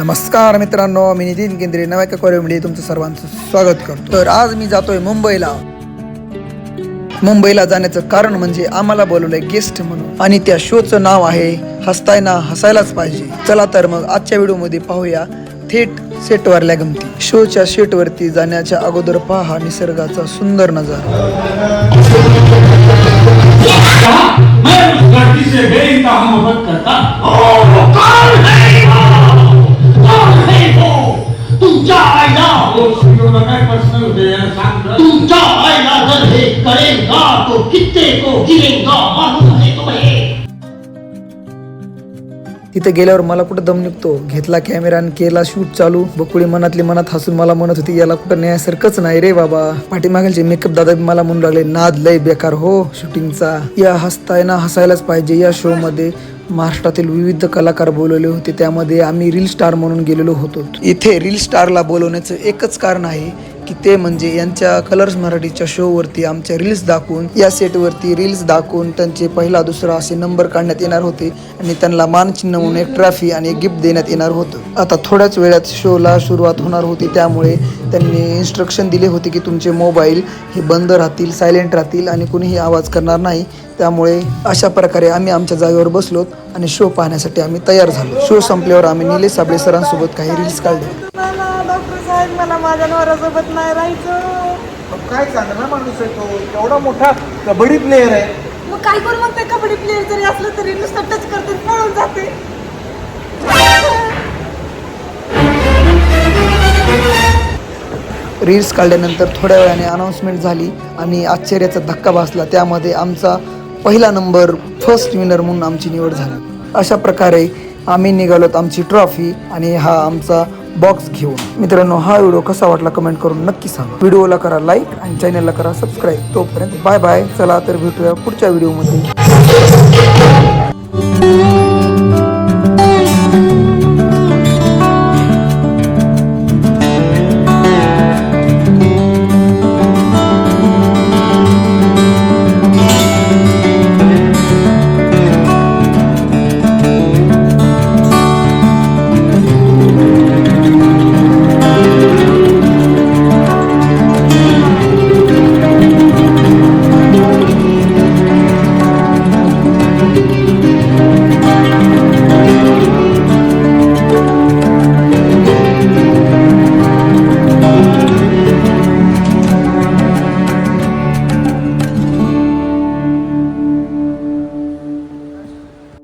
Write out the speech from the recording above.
नमस्कार मित्रांनो मी नितीन केंद्रे नव्या एका कॉलेजमध्ये तुमचं सर्वांचं स्वागत करतो. तर आज मी जातोय मुंबईला. मुंबईला जाण्याचं कारण म्हणजे आम्हाला बोलवलंय गेस्ट म्हणून. आणि त्या शोचं नाव आहे हसताय ना हसायलाच पाहिजे. चला तर मग आजच्या व्हिडिओमध्ये पाहूया थेट सेटवरल्या गमती. शोच्या सेटवरती जाण्याच्या अगोदर पहा निसर्गाचा सुंदर नजारा. हो सुयोगा काय पर्सनल होते यार सांग बरं. तुमच्या आईला जर हे करेगा तो कित्ते को गिरेगा मालूम तिथे गेल्यावर मला कुठं दम निघतो? घेतला कॅमेरा आणि केला शूट चालू. बकुळी मनातली मनात हसून मला म्हणत होती याला कुठं न्यायासारखंच नाही रे बाबा. पाठीमागलचे मेकअप दादा बी मला म्हणू लागले नाद लय बेकार हो शूटिंगचा या हसताय ना हसायलाच पाहिजे या शो मध्ये. महाराष्ट्रातील विविध कलाकार बोलवले होते त्यामध्ये आम्ही रील स्टार म्हणून गेलेलो होतो. इथे रील स्टारला बोलवण्याचं एकच कारण आहे की ते म्हणजे यांच्या कलर्स मराठीच्या शोवरती आमच्या रील्स दाखवून या सेटवरती रील्स दाखवून त्यांचे पहिला दुसरा असे नंबर काढण्यात येणार होते आणि त्यांना मानचिन्ह म्हणून एक ट्रॉफी आणि गिफ्ट देण्यात येणार होतं. आता थोड्याच वेळात शोला सुरुवात होणार होती त्यामुळे त्यांनी इन्स्ट्रक्शन दिले होते की तुमचे मोबाईल हे बंद राहतील सायलेंट राहतील आणि कुणीही आवाज करणार नाही. त्यामुळे अशा प्रकारे आम्ही आमच्या जागेवर बसलोत. आणि शो पाहण्यासाठी आम्ही तयार झालो. शो संपल्यावर आम्ही निलेश साबळे सरांसोबत काही रील्स काढले. मला डॉक्टर साहेब मला माझ्या नवऱ्यासोबत नाही राहायचं. काय चांगला माणूस आहे तो? एवढा मोठा कबड्डी प्लेअर आहे. मग काय करू मग ते कबड्डी प्लेअर जरी असलं तरी नुसतं टच करते पळून जाते. रील्स काढल्यानंतर थोड्या वेळाने अनाऊन्समेंट झाली आणि आश्चर्याचा धक्का बसला. त्यामध्ये आमचा पहिला नंबर फर्स्ट विनर म्हणून आमची निवड झाली. अशा प्रकारे आम्ही निघालोत आमची ट्रॉफी आणि हा आमचा बॉक्स घेऊन. मित्रांनो हा व्हिडिओ कसा वाटला कमेंट करून नक्की सांगा. व्हिडिओला करा लाईक आणि चॅनलला करा सबस्क्राईब तोपर्यंत बाय बाय चला तर भेटूया पुढच्या व्हिडिओमध्ये